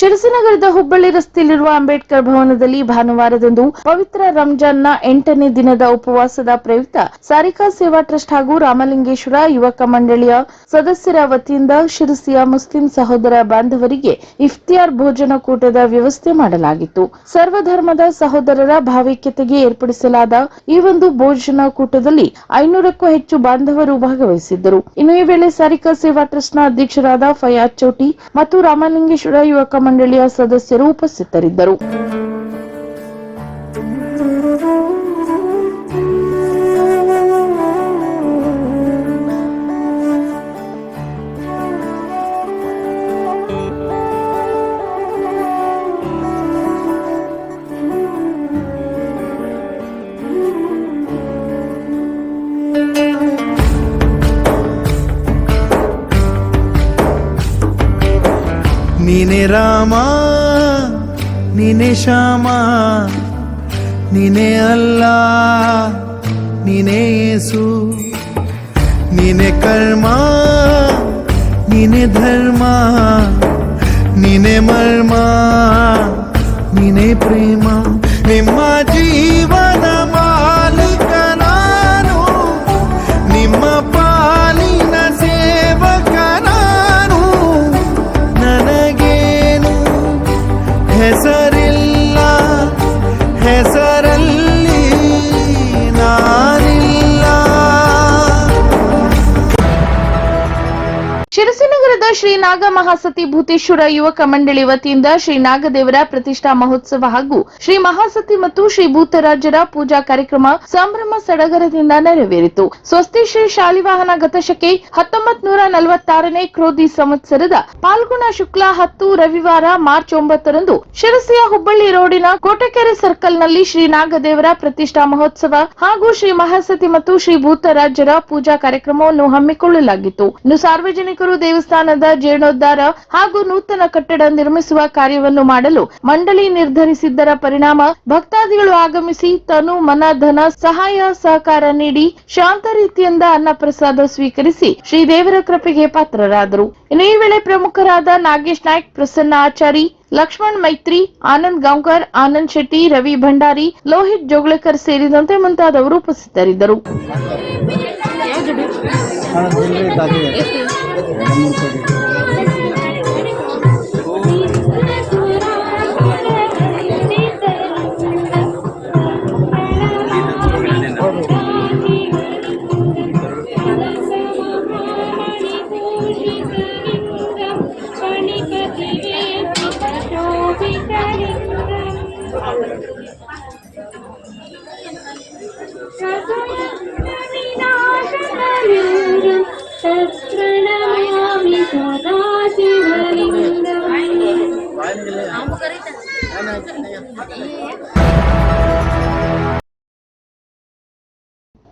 ಶಿರಸಿನಗರದ ಹುಬ್ಬಳ್ಳಿ ರಸ್ತೆಯಲ್ಲಿರುವ ಅಂಬೇಡ್ಕರ್ ಭವನದಲ್ಲಿ ಭಾನುವಾರದಂದು ಪವಿತ್ರ ರಂಜಾನ್ನ ಎಂಟನೇ ದಿನದ ಉಪವಾಸದ ಪ್ರಯುಕ್ತ ಸಾರಿಕಾ ಸೇವಾ ಟ್ರಸ್ಟ್ ಹಾಗೂ ರಾಮಲಿಂಗೇಶ್ವರ ಯುವಕ ಮಂಡಳಿಯ ಸದಸ್ಯರ ವತಿಯಿಂದ ಶಿರಸಿಯ ಮುಸ್ಲಿಂ ಸಹೋದರ ಬಾಂಧವರಿಗೆ ಇಫ್ತಿಯಾರ್ ಭೋಜನ ಕೂಟದ ವ್ಯವಸ್ಥೆ ಮಾಡಲಾಗಿತ್ತು. ಸರ್ವಧರ್ಮದ ಸಹೋದರರ ಭಾವೈಕ್ಯತೆಗೆ ಏರ್ಪಡಿಸಲಾದ ಈ ಒಂದು ಭೋಜನ ಕೂಟದಲ್ಲಿ ಐನೂರಕ್ಕೂ ಹೆಚ್ಚು ಬಾಂಧವರು ಭಾಗವಹಿಸಿದ್ದರು. ಇನ್ನು ಈ ವೇಳೆ ಸಾರಿಕಾ ಸೇವಾ ಟ್ರಸ್ಟ್ನ ಅಧ್ಯಕ್ಷರಾದ ಫಯಾಜ್ ಚೌಟಿ ಮತ್ತು ರಾಮಲಿಂಗೇಶ್ವರ ಯುವಕ ಮಂಡಳಿಯ ಸದಸ್ಯರು ಉಪಸ್ಥಿತರಿದ್ದರು. ರಾಮ ನೀನೆ ಶ್ಯಾಮ, ನೀನೆ ಅಲ್ಲ, ನೀನೆ ಯೇಸು, ನೀನೆ ಕರ್ಮ, ನೀನೆ ಧರ್ಮ, ನೀನೆ ಮರ್ಮ, ನೀನೆ ಪ್ರೇಮ. ನಿಮ್ಮ ಜೀವನ ನಾಗ ಮಹಾಸತಿ ಭೂತೇಶ್ವರ ಯುವಕ ಮಂಡಳಿ ವತಿಯಿಂದ ಶ್ರೀ ನಾಗದೇವರ ಪ್ರತಿಷ್ಠಾ ಮಹೋತ್ಸವ ಹಾಗೂ ಶ್ರೀ ಮಹಾಸತಿ ಮತ್ತು ಶ್ರೀ ಭೂತರಾಜರ ಪೂಜಾ ಕಾರ್ಯಕ್ರಮ ಸಂಭ್ರಮ ಸಡಗರದಿಂದ ನೆರವೇರಿತು. ಸ್ವಸ್ತಿ ಶ್ರೀ ಶಾಲಿವಾಹನ ಗತಶಕೆ ಹತ್ತೊಂಬತ್ ನೂರ ನಲವತ್ತಾರನೇ ಕ್ರೋಧಿ ಸಂವತ್ಸರದ ಪಾಲ್ಗುಣ ಶುಕ್ಲ ಹತ್ತು ರವಿವಾರ ಮಾರ್ಚ್ ಒಂಬತ್ತರಂದು ಶಿರಸಿಯ ಹುಬ್ಬಳ್ಳಿ ರೋಡಿನ ಕೋಟೆಕೆರೆ ಸರ್ಕಲ್ನಲ್ಲಿ ಶ್ರೀ ನಾಗದೇವರ ಪ್ರತಿಷ್ಠಾ ಮಹೋತ್ಸವ ಹಾಗೂ ಶ್ರೀ ಮಹಾಸತಿ ಮತ್ತು ಶ್ರೀ ಭೂತರಾಜರ ಪೂಜಾ ಕಾರ್ಯಕ್ರಮವನ್ನು ಹಮ್ಮಿಕೊಳ್ಳಲಾಗಿತ್ತು. ಇನ್ನು ಸಾರ್ವಜನಿಕರು ದೇವಸ್ಥಾನದ ಜೀರ್ಣೋದ್ಧಾರ ಹಾಗೂ ನೂತನ ಕಟ್ಟಡ ನಿರ್ಮಿಸುವ ಕಾರ್ಯವನ್ನು ಮಾಡಲು ಮಂಡಳಿ ನಿರ್ಧರಿಸಿದ್ದರ ಪರಿಣಾಮ ಭಕ್ತಾದಿಗಳು ಆಗಮಿಸಿ ತನು ಮನ, ಧನ, ಸಹಾಯ, ಸಹಕಾರ ನೀಡಿ ಶಾಂತ ರೀತಿಯಿಂದ ಅನ್ನಪ್ರಸಾದ ಸ್ವೀಕರಿಸಿ ಶ್ರೀ ದೇವರ ಕೃಪೆಗೆ ಪಾತ್ರರಾದರು. ಇನ್ನು ವೇಳೆ ಪ್ರಮುಖರಾದ ನಾಗೇಶ್ ನಾಯ್ಕ್, ಪ್ರಸನ್ನ ಆಚಾರಿ, ಲಕ್ಷ್ಮಣ್ ಮೈತ್ರಿ, ಆನಂದ್ ಗಾಂವ್ಕರ್, ಆನಂದ್ ಶೆಟ್ಟಿ, ರವಿ ಭಂಡಾರಿ, ಲೋಹಿತ್ ಜೋಗ್ಳಕರ್ ಸೇರಿದಂತೆ ಮುಂತಾದವರು ಉಪಸ್ಥಿತರಿದ್ದರು.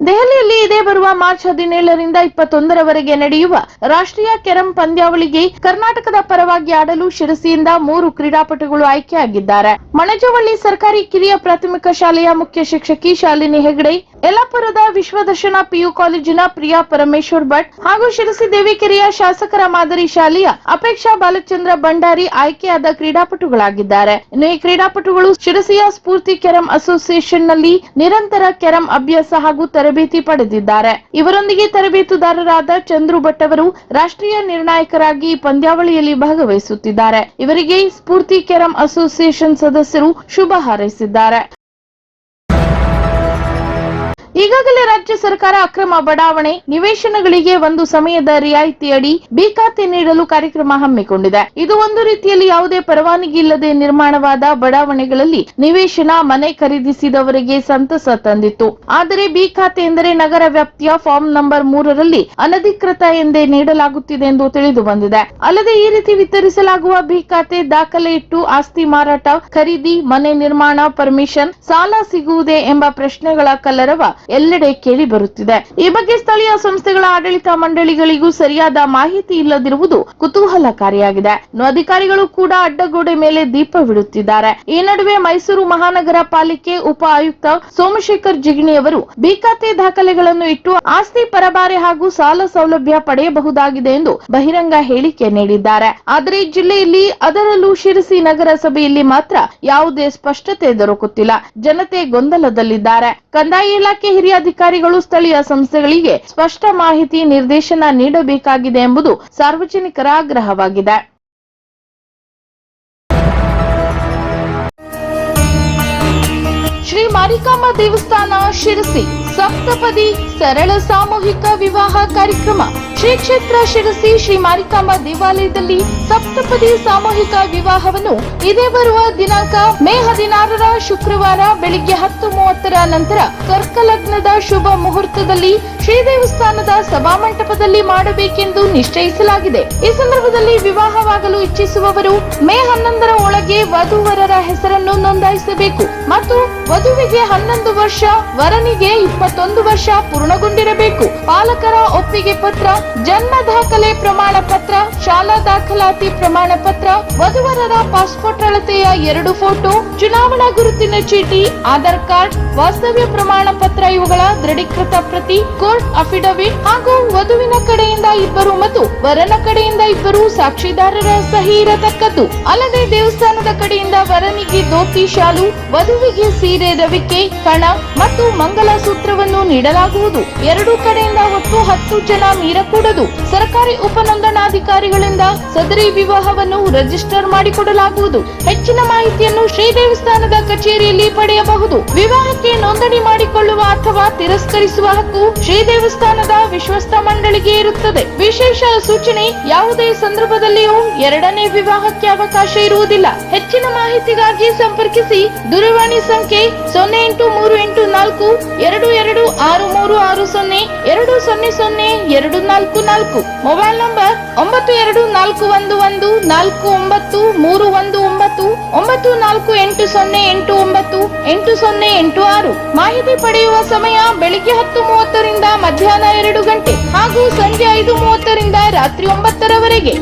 ದೆಹಲಿಯಲ್ಲಿ ಇದೇ ಬರುವ ಮಾರ್ಚ್ ಹದಿನೇಳರಿಂದ ಇಪ್ಪತ್ತೊಂದರವರೆಗೆ ನಡೆಯುವ ರಾಷ್ಟ್ರೀಯ ಕೆರಂ ಪಂದ್ಯಾವಳಿಗೆ ಕರ್ನಾಟಕದ ಪರವಾಗಿ ಆಡಲು ಶಿರಸಿಯಿಂದ ಮೂರು ಕ್ರೀಡಾಪಟುಗಳು ಆಯ್ಕೆಯಾಗಿದ್ದಾರೆ. ಮಣಜವಳ್ಳಿ ಸರ್ಕಾರಿ ಕಿರಿಯ ಪ್ರಾಥಮಿಕ ಶಾಲೆಯ ಮುಖ್ಯ ಶಿಕ್ಷಕಿ ಶಾಲಿನಿ ಹೆಗಡೆ, ಯಲ್ಲಾಪುರದ ವಿಶ್ವದರ್ಶನ ಪಿಯು ಕಾಲೇಜಿನ ಪ್ರಿಯಾ ಪರಮೇಶ್ವರ್ ಭಟ್ ಹಾಗೂ ಶಿರಸಿ ದೇವಿಕೆರೆಯ ಶಾಸಕರ ಮಾದರಿ ಶಾಲೆಯ ಅಪೇಕ್ಷಾ ಬಾಲಚಂದ್ರ ಭಂಡಾರಿ ಆಯ್ಕೆಯಾದ ಕ್ರೀಡಾಪಟುಗಳಾಗಿದ್ದಾರೆ. ಇನ್ನು ಈ ಕ್ರೀಡಾಪಟುಗಳು ಶಿರಸಿಯ ಸ್ಫೂರ್ತಿ ಕೆರಂ ಅಸೋಸಿಯೇಷನ್ನಲ್ಲಿ ನಿರಂತರ ಕೆರಂ ಅಭ್ಯಾಸ ಹಾಗೂ ತರಬೇತಿ ಪಡೆದಿದ್ದಾರೆ. ಇವರೊಂದಿಗೆ ತರಬೇತುದಾರರಾದ ಚಂದ್ರು ಭಟ್ ಅವರು ರಾಷ್ಟ್ರೀಯ ನಿರ್ಣಾಯಕರಾಗಿ ಪಂದ್ಯಾವಳಿಯಲ್ಲಿ ಭಾಗವಹಿಸುತ್ತಿದ್ದಾರೆ. ಇವರಿಗೆ ಸ್ಫೂರ್ತಿ ಕೆರಂ ಅಸೋಸಿಯೇಷನ್ ಸದಸ್ಯರು ಶುಭ ಹಾರೈಸಿದ್ದಾರೆ. ಈಗಾಗಲೇ ರಾಜ್ಯ ಸರ್ಕಾರ ಅಕ್ರಮ ಬಡಾವಣೆ, ನಿವೇಶನಗಳಿಗೆ ಒಂದು ಸಮಯದ ರಿಯಾಯಿತಿಯಡಿ ಬಿ ಖಾತೆ ನೀಡಲು ಕಾರ್ಯಕ್ರಮ ಹಮ್ಮಿಕೊಂಡಿದೆ. ಇದು ಒಂದು ರೀತಿಯಲ್ಲಿ ಯಾವುದೇ ಪರವಾನಗಿ ಇಲ್ಲದೆ ನಿರ್ಮಾಣವಾದ ಬಡಾವಣೆಗಳಲ್ಲಿ ನಿವೇಶನ, ಮನೆ ಖರೀದಿಸಿದವರಿಗೆ ಸಂತಸ ತಂದಿತ್ತು. ಆದರೆ ಬಿ ಖಾತೆ ಎಂದರೆ ನಗರ ವ್ಯಾಪ್ತಿಯ ಫಾರ್ಮ್ ನಂಬರ್ ಮೂರರಲ್ಲಿ ಅನಧಿಕೃತ ಎಂದೇ ನೀಡಲಾಗುತ್ತಿದೆ ಎಂದು ತಿಳಿದು ಬಂದಿದೆ. ಅಲ್ಲದೆ ಈ ರೀತಿ ವಿತರಿಸಲಾಗುವ ಬಿ ಖಾತೆ ದಾಖಲೆ ಇಟ್ಟು ಆಸ್ತಿ ಮಾರಾಟ, ಖರೀದಿ, ಮನೆ ನಿರ್ಮಾಣ, ಪರ್ಮಿಷನ್, ಸಾಲ ಸಿಗುವುದೇ ಎಂಬ ಪ್ರಶ್ನೆಗಳ ಕಲರವ ಎಲ್ಲೆಡೆ ಕೇಳಿ ಬರುತ್ತಿದೆ. ಈ ಬಗ್ಗೆ ಸ್ಥಳೀಯ ಸಂಸ್ಥೆಗಳ ಆಡಳಿತ ಮಂಡಳಿಗಳಿಗೂ ಸರಿಯಾದ ಮಾಹಿತಿ ಇಲ್ಲದಿರುವುದು ಕುತೂಹಲಕಾರಿಯಾಗಿದೆ. ಅಧಿಕಾರಿಗಳು ಕೂಡ ಅಡ್ಡಗೋಡೆ ಮೇಲೆ ದೀಪವಿಡುತ್ತಿದ್ದಾರೆ ಈ ನಡುವೆ ಮೈಸೂರು ಮಹಾನಗರ ಪಾಲಿಕೆ ಉಪ ಆಯುಕ್ತ ಸೋಮಶೇಖರ್ ಜಿಗಣಿ ಅವರು ಖಾತೆ ದಾಖಲೆಗಳನ್ನು ಇಟ್ಟು ಆಸ್ತಿ ಪರಬಾರೆ ಹಾಗೂ ಸಾಲ ಸೌಲಭ್ಯ ಪಡೆಯಬಹುದಾಗಿದೆ ಎಂದು ಬಹಿರಂಗ ಹೇಳಿಕೆ ನೀಡಿದ್ದಾರೆ. ಆದರೆ ಜಿಲ್ಲೆಯಲ್ಲಿ ಅದರಲ್ಲೂ ಶಿರಸಿ ನಗರಸಭೆಯಲ್ಲಿ ಮಾತ್ರ ಯಾವುದೇ ಸ್ಪಷ್ಟತೆ ದೊರಕುತ್ತಿಲ್ಲ. ಜನತೆ ಗೊಂದಲದಲ್ಲಿದ್ದಾರೆ. ಕಂದಾಯ ಇಲಾಖೆ ಹಿರಿಯ ಅಧಿಕಾರಿಗಳು ಸ್ಥಳೀಯ ಸಂಸ್ಥೆಗಳಿಗೆ ಸ್ಪಷ್ಟ ಮಾಹಿತಿ ನಿರ್ದೇಶನ ನೀಡಬೇಕಾಗಿದೆ ಎಂಬುದು ಸಾರ್ವಜನಿಕರ ಆಗ್ರಹವಾಗಿದೆ. ಶ್ರೀ ಮಾರಿಕಾಂಬ ದೇವಸ್ಥಾನ ಶಿರಸಿ. ಸಪ್ತಪದಿ ಸರಳ ಸಾಮೂಹಿಕ ವಿವಾಹ ಕಾರ್ಯಕ್ರಮ. ಶ್ರೀ ಕ್ಷೇತ್ರ ಶಿರಸಿ ಶ್ರೀ ಮಾರಿಕಾಂಬ ದೇವಾಲಯದಲ್ಲಿ ಸಪ್ತಪದಿ ಸಾಮೂಹಿಕ ವಿವಾಹವನ್ನು ಇದೇ ಬರುವ ದಿನಾಂಕ ಮೇ ಹದಿನಾರರ ಶುಕ್ರವಾರ ಬೆಳಿಗ್ಗೆ ಹತ್ತು ಮೂವತ್ತರ ನಂತರ ಕರ್ಕಲಗ್ನದ ಶುಭ ಮುಹೂರ್ತದಲ್ಲಿ ಶ್ರೀ ದೇವಸ್ಥಾನದ ಸಭಾಮಂಟಪದಲ್ಲಿ ಮಾಡಬೇಕೆಂದು ನಿಶ್ಚಯಿಸಲಾಗಿದೆ. ಈ ಸಂದರ್ಭದಲ್ಲಿ ವಿವಾಹವಾಗಲು ಇಚ್ಛಿಸುವವರು ಮೇ ಹನ್ನೊಂದರ ಒಳಗೆ ವಧುವರರ ಹೆಸರನ್ನು ನೋಂದಾಯಿಸಬೇಕು. ಮತ್ತು ವಧುವಿಗೆ ಹನ್ನೊಂದು ವರ್ಷ, ವರನಿಗೆ ಇಪ್ಪತ್ತೊಂದು ವರ್ಷ ಪೂರ್ಣಗೊಂಡಿರಬೇಕು. ಪಾಲಕರ ಒಪ್ಪಿಗೆ ಪತ್ರ, ಜನ್ಮ ದಾಖಲೆ ಪ್ರಮಾಣ ಪತ್ರ, ಶಾಲಾ ದಾಖಲಾತಿ ಪ್ರಮಾಣ ಪತ್ರ, ವಧುವರರ ಪಾಸ್ಪೋರ್ಟ್ ಅಳತೆಯ ಎರಡು ಫೋಟೋ, ಚುನಾವಣಾ ಗುರುತಿನ ಚೀಟಿ, ಆಧಾರ್ ಕಾರ್ಡ್, ವಾಸ್ತವ್ಯ ಪ್ರಮಾಣ ಪತ್ರ ಇವುಗಳ ದೃಢೀಕೃತ ಪ್ರತಿ ಕೋರ್ಟ್ ಅಫಿಡವಿಟ್ ಹಾಗೂ ವಧುವಿನ ಕಡೆಯಿಂದ ಇಬ್ಬರು ಮತ್ತು ವರನ ಕಡೆಯಿಂದ ಇಬ್ಬರು ಸಾಕ್ಷಿದಾರರ ಸಹಿ ಇರತಕ್ಕದ್ದು. ಅಲ್ಲದೆ ದೇವಸ್ಥಾನದ ಕಡೆಯಿಂದ ವರನಿಗೆ ಧೋತಿ, ಶಾಲು, ವಧುವಿಗೆ ಸೀರೆ ರವಿಕೆ ಕಣ ಮತ್ತು ಮಂಗಲ ಸೂತ್ರವನ್ನು ನೀಡಲಾಗುವುದು. ಎರಡು ಕಡೆಯಿಂದ ಒಟ್ಟು ಹತ್ತು ಜನ ಮೀರಕೂಡದು. ಸರ್ಕಾರಿ ಉಪನೋಂದಣಾಧಿಕಾರಿಗಳಿಂದ ಸದರಿ ವಿವಾಹವನ್ನು ರಿಜಿಸ್ಟರ್ ಮಾಡಿಕೊಡಲಾಗುವುದು. ಹೆಚ್ಚಿನ ಮಾಹಿತಿಯನ್ನು ಶ್ರೀ ದೇವಸ್ಥಾನದ ಕಚೇರಿಯಲ್ಲಿ ಪಡೆಯಬಹುದು. ವಿವಾಹಕ್ಕೆ ನೋಂದಣಿ ಮಾಡಿಕೊಳ್ಳುವ ಅಥವಾ ತಿರಸ್ಕರಿಸುವ ಹಕ್ಕು ಶ್ರೀ ದೇವಸ್ಥಾನದ ವಿಶ್ವಸ್ತ ಮಂಡಳಿಗೆ ಇರುತ್ತದೆ. ವಿಶೇಷ ಸೂಚನೆ, ಯಾವುದೇ ಸಂದರ್ಭದಲ್ಲಿಯೂ ಎರಡನೇ ವಿವಾಹಕ್ಕೆ ಅವಕಾಶ ಇರುವುದಿಲ್ಲ. ಹೆಚ್ಚಿನ ಮಾಹಿತಿಗಾಗಿ ಸಂಪರ್ಕಿಸಿ. ದೂರವಾಣಿ ಸಂಖ್ಯೆ ಸೊನ್ನೆ ಎಂಟು ಮೂರು ಎಂಟು ನಾಲ್ಕು ಎರಡು ಎರಡು ಆರು ಮೂರು ಆರು ಸೊನ್ನೆ ಎರಡು ಸೊನ್ನೆ ಸೊನ್ನೆ ಎರಡು ನಾಲ್ಕು ನಾಲ್ಕು. ಮೊಬೈಲ್ ನಂಬರ್ ಒಂಬತ್ತು ಎರಡು ನಾಲ್ಕು ಒಂದು ಒಂದು ನಾಲ್ಕು ಒಂಬತ್ತು ಮೂರು ಒಂದು ಒಂಬತ್ತು ಒಂಬತ್ತು ನಾಲ್ಕು ಎಂಟು ಸೊನ್ನೆ ಎಂಟು ಒಂಬತ್ತು ಎಂಟು ಸೊನ್ನೆ ಎಂಟು ಆರು. ಮಾಹಿತಿ ಪಡೆಯುವ ಸಮಯ ಬೆಳಿಗ್ಗೆ ಹತ್ತು ಮೂವತ್ತರಿಂದ ಮಧ್ಯಾಹ್ನ ಎರಡು ಗಂಟೆ ಹಾಗೂ ಸಂಜೆ ಐದು ಮೂವತ್ತರಿಂದ ರಾತ್ರಿ ಒಂಬತ್ತರವರೆಗೆ.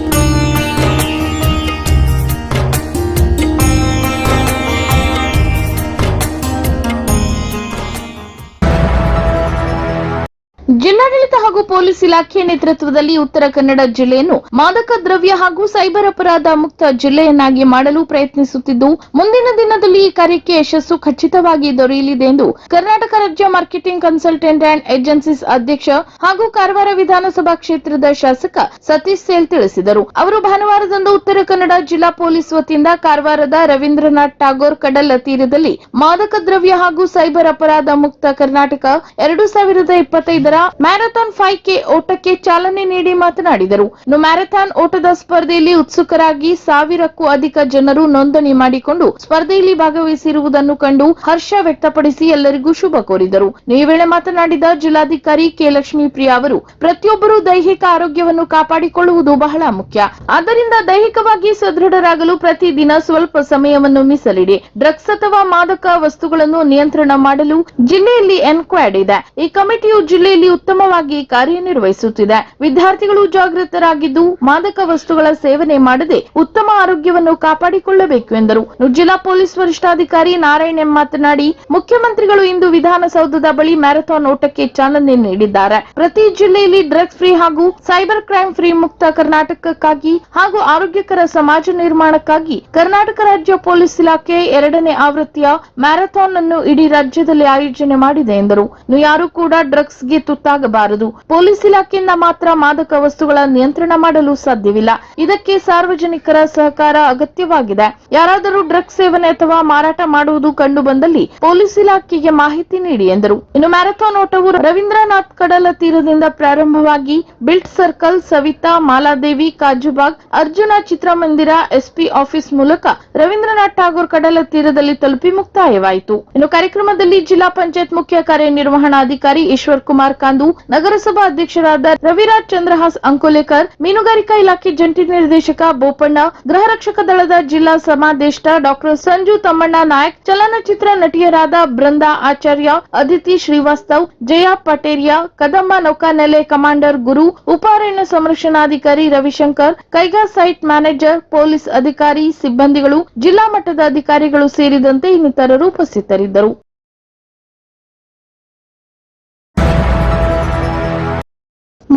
ಜಿಲ್ಲಾಡಳಿತ ಹಾಗೂ ಪೊಲೀಸ್ ಇಲಾಖೆ ನೇತೃತ್ವದಲ್ಲಿ ಉತ್ತರ ಕನ್ನಡ ಜಿಲ್ಲೆಯನ್ನು ಮಾದಕ ದ್ರವ್ಯ ಹಾಗೂ ಸೈಬರ್ ಅಪರಾಧ ಮುಕ್ತ ಜಿಲ್ಲೆಯನ್ನಾಗಿ ಮಾಡಲು ಪ್ರಯತ್ನಿಸುತ್ತಿದ್ದು, ಮುಂದಿನ ದಿನದಲ್ಲಿ ಈ ಕಾರ್ಯಕ್ಕೆ ಯಶಸ್ಸು ಖಚಿತವಾಗಿ ದೊರೆಯಲಿದೆ ಎಂದು ಕರ್ನಾಟಕ ರಾಜ್ಯ ಮಾರ್ಕೆಟಿಂಗ್ ಕನ್ಸಲ್ಟೆಂಟ್ ಅಂಡ್ ಏಜೆನ್ಸೀಸ್ ಅಧ್ಯಕ್ಷ ಹಾಗೂ ಕಾರವಾರ ವಿಧಾನಸಭಾ ಕ್ಷೇತ್ರದ ಶಾಸಕ ಸತೀಶ್ ಸೇಲ್ ತಿಳಿಸಿದರು. ಅವರು ಭಾನುವಾರದಂದು ಉತ್ತರ ಕನ್ನಡ ಜಿಲ್ಲಾ ಪೊಲೀಸ್ ವತಿಯಿಂದ ಕಾರವಾರದ ರವೀಂದ್ರನಾಥ್ ಟಾಗೋರ್ ಕಡಲ ತೀರದಲ್ಲಿ ಮಾದಕ ದ್ರವ್ಯ ಹಾಗೂ ಸೈಬರ್ ಅಪರಾಧ ಮುಕ್ತ ಕರ್ನಾಟಕ ಎರಡು ಸಾವಿರದ ಇಪ್ಪತ್ತೈದರ ಮ್ಯಾರಥಾನ್ ಫೈವ್ ಕೆ ಓಟಕ್ಕೆ ಚಾಲನೆ ನೀಡಿ ಮಾತನಾಡಿದರು. ಇನ್ನು ಮ್ಯಾರಥಾನ್ ಓಟದ ಸ್ಪರ್ಧೆಯಲ್ಲಿ ಉತ್ಸುಕರಾಗಿ ಸಾವಿರಕ್ಕೂ ಅಧಿಕ ಜನರು ನೋಂದಣಿ ಮಾಡಿಕೊಂಡು ಸ್ಪರ್ಧೆಯಲ್ಲಿ ಭಾಗವಹಿಸಿರುವುದನ್ನು ಕಂಡು ಹರ್ಷ ವ್ಯಕ್ತಪಡಿಸಿ ಎಲ್ಲರಿಗೂ ಶುಭ ಕೋರಿದರು. ಈ ವೇಳೆ ಮಾತನಾಡಿದ ಜಿಲ್ಲಾಧಿಕಾರಿ ಕೆ ಲಕ್ಷ್ಮಿ ಪ್ರಿಯಾ ಅವರು, ಪ್ರತಿಯೊಬ್ಬರೂ ದೈಹಿಕ ಆರೋಗ್ಯವನ್ನು ಕಾಪಾಡಿಕೊಳ್ಳುವುದು ಬಹಳ ಮುಖ್ಯ. ಆದ್ದರಿಂದ ದೈಹಿಕವಾಗಿ ಸದೃಢರಾಗಲು ಪ್ರತಿದಿನ ಸ್ವಲ್ಪ ಸಮಯವನ್ನು ಮೀಸಲಿಡಿ. ಡ್ರಗ್ಸ್ ಅಥವಾ ಮಾದಕ ವಸ್ತುಗಳನ್ನು ನಿಯಂತ್ರಣ ಮಾಡಲು ಜಿಲ್ಲೆಯಲ್ಲಿ ಎನ್ಕ್ವೈರ್ ಇದೆ. ಈ ಕಮಿಟಿಯು ಜಿಲ್ಲೆಯಲ್ಲಿ ಉತ್ತಮವಾಗಿ ಕಾರ್ಯನಿರ್ವಹಿಸುತ್ತಿದೆ. ವಿದ್ಯಾರ್ಥಿಗಳು ಜಾಗೃತರಾಗಿದ್ದು ಮಾದಕ ವಸ್ತುಗಳ ಸೇವನೆ ಮಾಡದೆ ಉತ್ತಮ ಆರೋಗ್ಯವನ್ನು ಕಾಪಾಡಿಕೊಳ್ಳಬೇಕು ಎಂದರು. ಜಿಲ್ಲಾ ಪೊಲೀಸ್ ವರಿಷ್ಠಾಧಿಕಾರಿ ನಾರಾಯಣ್ ಎಂ ಮಾತನಾಡಿ, ಮುಖ್ಯಮಂತ್ರಿಗಳು ಇಂದು ವಿಧಾನಸೌಧದ ಬಳಿ ಮ್ಯಾರಥಾನ್ ಓಟಕ್ಕೆ ಚಾಲನೆ ನೀಡಿದ್ದಾರೆ. ಪ್ರತಿ ಜಿಲ್ಲೆಯಲ್ಲಿ ಡ್ರಗ್ಸ್ ಫ್ರೀ ಹಾಗೂ ಸೈಬರ್ ಕ್ರೈಮ್ ಫ್ರೀ ಮುಕ್ತ ಕರ್ನಾಟಕಕ್ಕಾಗಿ ಹಾಗೂ ಆರೋಗ್ಯಕರ ಸಮಾಜ ನಿರ್ಮಾಣಕ್ಕಾಗಿ ಕರ್ನಾಟಕ ರಾಜ್ಯ ಪೊಲೀಸ್ ಇಲಾಖೆ ಎರಡನೇ ಆವೃತ್ತಿಯ ಮ್ಯಾರಥಾನ್ ಅನ್ನು ಇಡೀ ರಾಜ್ಯದಲ್ಲಿ ಆಯೋಜನೆ ಮಾಡಿದೆ ಎಂದರು. ಯಾರು ಕೂಡ ಡ್ರಗ್ಸ್ಗೆ ತುತ್ತಾಗಬಾರದು ಪೊಲೀಸ್ ಇಲಾಖೆಯಿಂದ ಮಾತ್ರ ಮಾದಕ ವಸ್ತುಗಳ ನಿಯಂತ್ರಣ ಮಾಡಲು ಸಾಧ್ಯವಿಲ್ಲ. ಇದಕ್ಕೆ ಸಾರ್ವಜನಿಕರ ಸಹಕಾರ ಅಗತ್ಯವಾಗಿದೆ. ಯಾರಾದರೂ ಡ್ರಗ್ಸ್ ಸೇವನೆ ಅಥವಾ ಮಾರಾಟ ಮಾಡುವುದು ಕಂಡು ಬಂದಲ್ಲಿ ಪೊಲೀಸ್ ಇಲಾಖೆಗೆ ಮಾಹಿತಿ ನೀಡಿ ಎಂದರು. ಇನ್ನು ಮ್ಯಾರಥಾನ್ ಓಟವು ರವೀಂದ್ರನಾಥ್ ಕಡಲ ತೀರದಿಂದ ಪ್ರಾರಂಭವಾಗಿ ಬಿಲ್ಟ್ ಸರ್ಕಲ್, ಸವಿತಾ, ಮಾಲಾದೇವಿ, ಕಾಜುಬಾಗ್, ಅರ್ಜುನ ಚಿತ್ರಮಂದಿರ, ಎಸ್ಪಿ ಆಫೀಸ್ ಮೂಲಕ ರವೀಂದ್ರನಾಥ್ ಠಾಗೂರ್ ಕಡಲ ತೀರದಲ್ಲಿ ತಲುಪಿ ಮುಕ್ತಾಯವಾಯಿತು. ಇನ್ನು ಕಾರ್ಯಕ್ರಮದಲ್ಲಿ ಜಿಲ್ಲಾ ಪಂಚಾಯತ್ ಮುಖ್ಯ ಕಾರ್ಯನಿರ್ವಹಣಾಧಿಕಾರಿ ಈಶ್ವರ್ ಕುಮಾರ್ ಕಾಂತ್ ಎಂದು ನಗರಸಭಾ ಅಧ್ಯಕ್ಷರಾದ ರವಿರಾಜ್ ಚಂದ್ರಹಾಸ್ ಅಂಕೋಲೇಕರ್, ಮೀನುಗಾರಿಕಾ ಇಲಾಖೆ ಜಂಟಿ ನಿರ್ದೇಶಕ ಬೋಪಣ್ಣ, ಗೃಹ ರಕ್ಷಕ ದಳದ ಜಿಲ್ಲಾ ಸಮಾದೇಷ್ಟ ಡಾಕ್ಟರ್ ಸಂಜು ತಮ್ಮಣ್ಣ ನಾಯಕ್, ಚಲನಚಿತ್ರ ನಟಿಯರಾದ ಬೃಂದಾ ಆಚಾರ್ಯ, ಅದಿತಿ ಶ್ರೀವಾಸ್ತವ್, ಜಯಾ ಪಟೇರಿಯಾ, ಕದಂಬ ನೌಕಾನೆಲೆ ಕಮಾಂಡರ್ ಗುರು, ಉಪಾರಣ್ಯ ಸಂರಕ್ಷಣಾಧಿಕಾರಿ Ravishankar, Kaiga site manager, police ಅಧಿಕಾರಿ, ಸಿಬ್ಬಂದಿಗಳು, ಜಿಲ್ಲಾ ಮಟ್ಟದ ಅಧಿಕಾರಿಗಳು ಸೇರಿದಂತೆ ಇನ್ನಿತರರು ಉಪಸ್ಥಿತರಿದ್ದರು.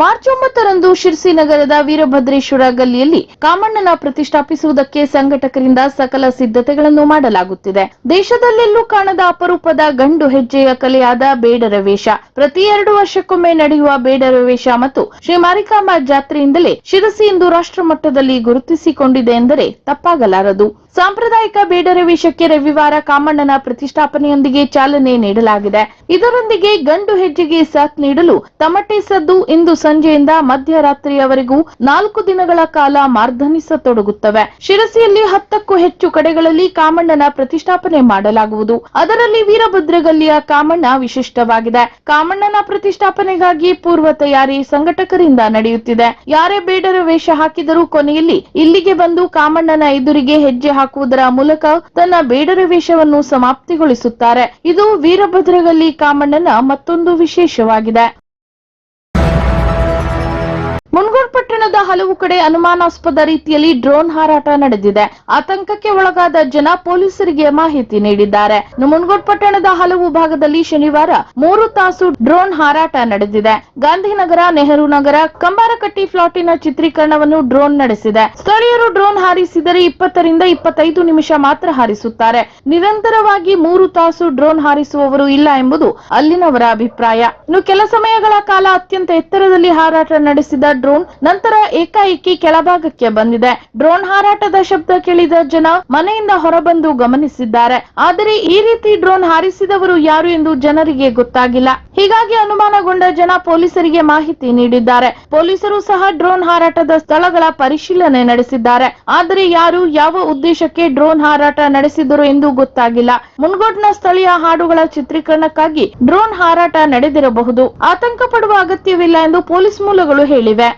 ಮಾರ್ಚ್ ಒಂಬತ್ತರಂದು ಶಿರ್ಸಿ ನಗರದ ವೀರಭದ್ರೇಶ್ವರ ಗಲ್ಲಿಯಲ್ಲಿ ಕಾಮಣ್ಣನ ಪ್ರತಿಷ್ಠಾಪಿಸುವುದಕ್ಕೆ ಸಂಘಟಕರಿಂದ ಸಕಲ ಸಿದ್ಧತೆಗಳನ್ನು ಮಾಡಲಾಗುತ್ತಿದೆ. ದೇಶದಲ್ಲೆಲ್ಲೂ ಕಾಣದ ಅಪರೂಪದ ಗಂಡು ಹೆಜ್ಜೆಯ ಕಲೆಯಾದ ಬೇಡರ ವೇಷ ಪ್ರತಿ ಎರಡು ವರ್ಷಕ್ಕೊಮ್ಮೆ ನಡೆಯುವ ಬೇಡರ ವೇಷ ಮತ್ತು ಶ್ರೀ ಮಾರಿಕಾಂಬಾ ಜಾತ್ರೆಯಿಂದಲೇ ಶಿರಸಿ ಇಂದು ರಾಷ್ಟ್ರ ಮಟ್ಟದಲ್ಲಿ ಗುರುತಿಸಿಕೊಂಡಿದೆ ಎಂದರೆ ತಪ್ಪಾಗಲಾರದು. ಸಾಂಪ್ರದಾಯಿಕ ಬೇಡರ ವೇಷಕ್ಕೆ ರವಿವಾರ ಕಾಮಣ್ಣನ ಪ್ರತಿಷ್ಠಾಪನೆಯೊಂದಿಗೆ ಚಾಲನೆ ನೀಡಲಾಗಿದೆ. ಇದರೊಂದಿಗೆ ಗಂಡು ಹೆಜ್ಜೆಗೆ ಸಾಥ್ ನೀಡಲು ತಮಟೆ ಸದ್ದು ಇಂದು ಸಂಜೆಯಿಂದ ಮಧ್ಯರಾತ್ರಿಯವರೆಗೂ ನಾಲ್ಕು ದಿನಗಳ ಕಾಲ ಮಾರ್ಧನಿಸತೊಡಗುತ್ತವೆ ಶಿರಸಿಯಲ್ಲಿ ಹತ್ತಕ್ಕೂ ಹೆಚ್ಚು ಕಡೆಗಳಲ್ಲಿ ಕಾಮಣ್ಣನ ಪ್ರತಿಷ್ಠಾಪನೆ ಮಾಡಲಾಗುವುದು. ಅದರಲ್ಲಿ ವೀರಭದ್ರಗಲ್ಲಿಯ ಕಾಮಣ್ಣ ವಿಶಿಷ್ಟವಾಗಿದೆ. ಕಾಮಣ್ಣನ ಪ್ರತಿಷ್ಠಾಪನೆಗಾಗಿ ಪೂರ್ವ ತಯಾರಿ ಸಂಘಟಕರಿಂದ ನಡೆಯುತ್ತಿದೆ. ಯಾರೇ ಬೇಡರ ವೇಷ ಹಾಕಿದರೂ ಕೊನೆಯಲ್ಲಿ ಇಲ್ಲಿಗೆ ಬಂದು ಕಾಮಣ್ಣನ ಎದುರಿಗೆ ಹೆಜ್ಜೆ ಹಾಕುವುದರ ಮೂಲಕ ತನ್ನ ಬೇಡರ ವೇಷವನ್ನು ಸಮಾಪ್ತಿಗೊಳಿಸುತ್ತಾರೆ. ಇದು ವೀರಭದ್ರಗಲ್ಲಿ ಕಾಮಣ್ಣನ ಮತ್ತೊಂದು ವಿಶೇಷವಾಗಿದೆ. ಮುನ್ಗೋಡ್ ಪಟ್ಟಣದ ಹಲವು ಕಡೆ ಅನುಮಾನಾಸ್ಪದ ರೀತಿಯಲ್ಲಿ ಡ್ರೋನ್ ಹಾರಾಟ ನಡೆದಿದೆ. ಆತಂಕಕ್ಕೆ ಒಳಗಾದ ಜನ ಪೊಲೀಸರಿಗೆ ಮಾಹಿತಿ ನೀಡಿದ್ದಾರೆ. ಮುನ್ಗೋಡ್ ಪಟ್ಟಣದ ಹಲವು ಭಾಗದಲ್ಲಿ ಶನಿವಾರ ಮೂರು ತಾಸು ಡ್ರೋನ್ ಹಾರಾಟ ನಡೆದಿದೆ. ಗಾಂಧಿನಗರ, ನೆಹರು ನಗರ, ಕಂಬಾರಕಟ್ಟಿ ಫ್ಲಾಟಿನ ಚಿತ್ರೀಕರಣವನ್ನು ಡ್ರೋನ್ ನಡೆಸಿದೆ. ಸ್ಥಳೀಯರು ಡ್ರೋನ್ ಹಾರಿಸಿದರೆ ಇಪ್ಪತ್ತರಿಂದ ಇಪ್ಪತ್ತೈದು ನಿಮಿಷ ಮಾತ್ರ ಹಾರಿಸುತ್ತಾರೆ. ನಿರಂತರವಾಗಿ ಮೂರು ತಾಸು ಡ್ರೋನ್ ಹಾರಿಸುವವರು ಇಲ್ಲ ಎಂಬುದು ಅಲ್ಲಿನವರ ಅಭಿಪ್ರಾಯ. ಇನ್ನು ಕೆಲ ಸಮಯಗಳ ಕಾಲ ಅತ್ಯಂತ ಎತ್ತರದಲ್ಲಿ ಹಾರಾಟ ನಡೆಸಿದ ಡ್ರೋನ್ ನಂತರ ಏಕಾಏಕಿ ಕೆಳಭಾಗಕ್ಕೆ ಬಂದಿದೆ. ಡ್ರೋನ್ ಹಾರಾಟದ ಶಬ್ದ ಕೇಳಿದ ಜನ ಮನೆಯಿಂದ ಹೊರಬಂದು ಗಮನಿಸಿದ್ದಾರೆ. ಆದರೆ ಈ ರೀತಿ ಡ್ರೋನ್ ಹಾರಿಸಿದವರು ಯಾರು ಎಂದು ಜನರಿಗೆ ಗೊತ್ತಾಗಿಲ್ಲ. ಹೀಗಾಗಿ ಅನುಮಾನಗೊಂಡ ಜನ ಪೊಲೀಸರಿಗೆ ಮಾಹಿತಿ ನೀಡಿದ್ದಾರೆ. ಪೊಲೀಸರು ಸಹ ಡ್ರೋನ್ ಹಾರಾಟದ ಸ್ಥಳಗಳ ಪರಿಶೀಲನೆ ನಡೆಸಿದ್ದಾರೆ. ಆದರೆ ಯಾರು, ಯಾವ ಉದ್ದೇಶಕ್ಕೆ ಡ್ರೋನ್ ಹಾರಾಟ ನಡೆಸಿದರು ಎಂದು ಗೊತ್ತಾಗಿಲ್ಲ. ಮುನ್ಗೋಡ್ನ ಸ್ಥಳೀಯ ಹಾಡುಗಳ ಚಿತ್ರೀಕರಣಕ್ಕಾಗಿ ಡ್ರೋನ್ ಹಾರಾಟ ನಡೆದಿರಬಹುದು. ಆತಂಕ ಪಡುವ ಅಗತ್ಯವಿಲ್ಲ ಎಂದು ಪೊಲೀಸ್ ಮೂಲಗಳು ಹೇಳಿವೆ.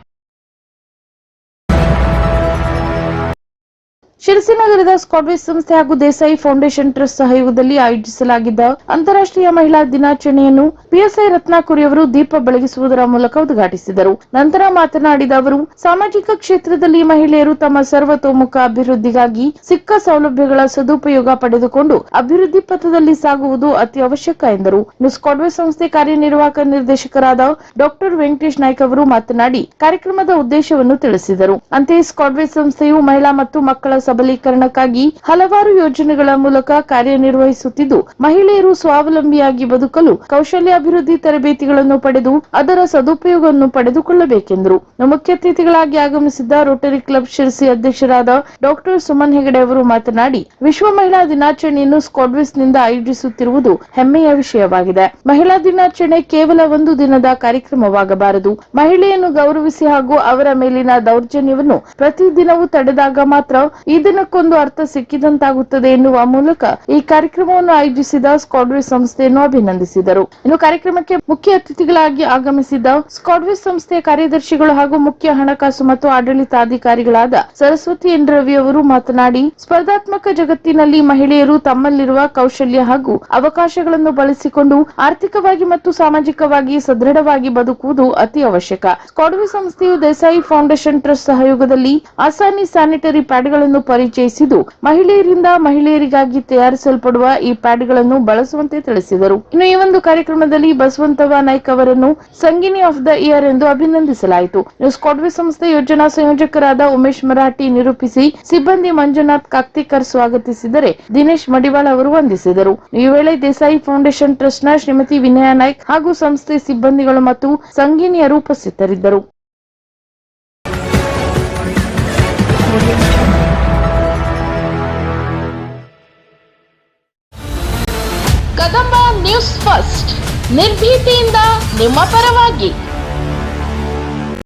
ಶಿರಸಿ ನಗರದ ಸ್ಕಾಟ್ವಿಸ್ ಸಂಸ್ಥೆ ಹಾಗೂ ದೇಸಾಯಿ ಫೌಂಡೇಶನ್ ಟ್ರಸ್ಟ್ ಸಹಯೋಗದಲ್ಲಿ ಆಯೋಜಿಸಲಾಗಿದ್ದ ಅಂತಾರಾಷ್ಟ್ರೀಯ ಮಹಿಳಾ ದಿನಾಚರಣೆಯನ್ನು ಪಿಎಸ್ಐ ರತ್ನಾಕುರಿ ಅವರು ದೀಪ ಬೆಳಗಿಸುವುದರ ಮೂಲಕ ಉದ್ಘಾಟಿಸಿದರು. ನಂತರ ಮಾತನಾಡಿದ ಅವರು, ಸಾಮಾಜಿಕ ಕ್ಷೇತ್ರದಲ್ಲಿ ಮಹಿಳೆಯರು ತಮ್ಮ ಸರ್ವತೋಮುಖ ಅಭಿವೃದ್ಧಿಗಾಗಿ ಸಿಕ್ಕ ಸೌಲಭ್ಯಗಳ ಸದುಪಯೋಗ ಪಡೆದುಕೊಂಡು ಅಭಿವೃದ್ಧಿ ಪಥದಲ್ಲಿ ಸಾಗುವುದು ಅತಿ ಅವಶ್ಯಕ ಎಂದರು ಸ್ಕಾಟ್ವೇಸ್ ಸಂಸ್ಥೆ ಕಾರ್ಯನಿರ್ವಾಹಕ ನಿರ್ದೇಶಕರಾದ ಡಾಕ್ಟರ್ ವೆಂಕಟೇಶ್ ನಾಯ್ಕ ಅವರು ಮಾತನಾಡಿ, ಕಾರ್ಯಕ್ರಮದ ಉದ್ದೇಶವನ್ನು ತಿಳಿಸಿದರು. ಅಂತೆಯೇ ಸ್ಕಾಟ್ವೇಸ್ ಸಂಸ್ಥೆಯು ಮಹಿಳಾ ಮತ್ತು ಮಕ್ಕಳ ಸಬಲೀಕರಣಕ್ಕಾಗಿ ಹಲವಾರು ಯೋಜನೆಗಳ ಮೂಲಕ ಕಾರ್ಯನಿರ್ವಹಿಸುತ್ತಿದ್ದು, ಮಹಿಳೆಯರು ಸ್ವಾವಲಂಬಿಯಾಗಿ ಬದುಕಲು ಕೌಶಲ್ಯಾಭಿವೃದ್ಧಿ ತರಬೇತಿಗಳನ್ನು ಪಡೆದು ಅದರ ಸದುಪಯೋಗವನ್ನು ಪಡೆದುಕೊಳ್ಳಬೇಕೆಂದರು. ಮುಖ್ಯ ಅತಿಥಿಗಳಾಗಿ ಆಗಮಿಸಿದ್ದ ರೋಟರಿ ಕ್ಲಬ್ ಶಿರಸಿ ಅಧ್ಯಕ್ಷರಾದ ಡಾಕ್ಟರ್ ಸುಮನ್ ಹೆಗಡೆ ಅವರು ಮಾತನಾಡಿ, ವಿಶ್ವ ಮಹಿಳಾ ದಿನಾಚರಣೆಯನ್ನು ಸ್ಕಾಡ್ವಿಸ್ನಿಂದ ಆಯೋಜಿಸುತ್ತಿರುವುದು ಹೆಮ್ಮೆಯ ವಿಷಯವಾಗಿದೆ. ಮಹಿಳಾ ದಿನಾಚರಣೆ ಕೇವಲ ಒಂದು ದಿನದ ಕಾರ್ಯಕ್ರಮವಾಗಬಾರದು. ಮಹಿಳೆಯನ್ನು ಗೌರವಿಸಿ ಹಾಗೂ ಅವರ ಮೇಲಿನ ದೌರ್ಜನ್ಯವನ್ನು ಪ್ರತಿದಿನವೂ ತಡೆದಾಗ ಮಾತ್ರ ಈ ದಿನಕ್ಕೊಂದು ಅರ್ಥ ಸಿಕ್ಕಿದಂತಾಗುತ್ತದೆ ಎನ್ನುವ ಮೂಲಕ ಈ ಕಾರ್ಯಕ್ರಮವನ್ನು ಆಯೋಜಿಸಿದ ಸ್ಕಾಡ್ವೇ ಸಂಸ್ಥೆಯನ್ನು ಅಭಿನಂದಿಸಿದರು. ಇನ್ನು ಕಾರ್ಯಕ್ರಮಕ್ಕೆ ಮುಖ್ಯ ಅತಿಥಿಗಳಾಗಿ ಆಗಮಿಸಿದ ಸ್ಕಾಡ್ವಿಸ್ ಸಂಸ್ಥೆಯ ಕಾರ್ಯದರ್ಶಿಗಳು ಹಾಗೂ ಮುಖ್ಯ ಹಣಕಾಸು ಮತ್ತು ಆಡಳಿತಾಧಿಕಾರಿಗಳಾದ ಸರಸ್ವತಿ ಎನ್. ರವಿ ಅವರು ಮಾತನಾಡಿ, ಸ್ಪರ್ಧಾತ್ಮಕ ಜಗತ್ತಿನಲ್ಲಿ ಮಹಿಳೆಯರು ತಮ್ಮಲ್ಲಿರುವ ಕೌಶಲ್ಯ ಹಾಗೂ ಅವಕಾಶಗಳನ್ನು ಬಳಸಿಕೊಂಡು ಆರ್ಥಿಕವಾಗಿ ಮತ್ತು ಸಾಮಾಜಿಕವಾಗಿ ಸದೃಢವಾಗಿ ಬದುಕುವುದು ಅತಿ ಅವಶ್ಯಕ. ಸ್ಕಾಡ್ವಿ ಸಂಸ್ಥೆಯು ದೇಸಾಯಿ ಫೌಂಡೇಶನ್ ಟ್ರಸ್ಟ್ ಸಹಯೋಗದಲ್ಲಿ ಅಸಾನಿ ಸ್ಯಾನಿಟರಿ ಪ್ಯಾಡ್ಗಳನ್ನು ಪರಿಚಯಿಸಿದ್ದು. ಮಹಿಳೆಯರಿಂದ ಮಹಿಳೆಯರಿಗಾಗಿ ತಯಾರಿಸಲ್ಪಡುವ ಈ ಪ್ಯಾಡ್ಗಳನ್ನು ಬಳಸುವಂತೆ ತಿಳಿಸಿದರು. ಇನ್ನು ಈ ಒಂದು ಕಾರ್ಯಕ್ರಮದಲ್ಲಿ ಬಸವಂತವ ನಾಯ್ಕ್ ಅವರನ್ನು ಸಂಗಿನಿ ಆಫ್ ದ ಇಯರ್ ಎಂದು ಅಭಿನಂದಿಸಲಾಯಿತು. ಸ್ಕಾಡ್ವಿ ಸಂಸ್ಥೆ ಯೋಜನಾ ಸಂಯೋಜಕರಾದ ಉಮೇಶ್ ಮರಾಠಿ ನಿರೂಪಿಸಿ ಸಿಬ್ಬಂದಿ ಮಂಜುನಾಥ್ ಕಾಕ್ತಿಕರ್ ಸ್ವಾಗತಿಸಿದರೆ ದಿನೇಶ್ ಮಡಿವಾಳ ಅವರು ವಂದಿಸಿದರು. ಈ ವೇಳೆ ದೇಸಾಯಿ ಫೌಂಡೇಶನ್ ಟ್ರಸ್ಟ್ನ ಶ್ರೀಮತಿ ವಿನಯ ನಾಯ್ಕ್ ಹಾಗೂ ಸಂಸ್ಥೆ ಸಿಬ್ಬಂದಿಗಳು ಮತ್ತು ಸಂಗಿನಿಯರು ಉಪಸ್ಥಿತರಿದ್ದರು. ಫಸ್ಟ್ ನಿರ್ಭೀತಿಯಿಂದ ನಿಮ್ಮ ಪರವಾಗಿ.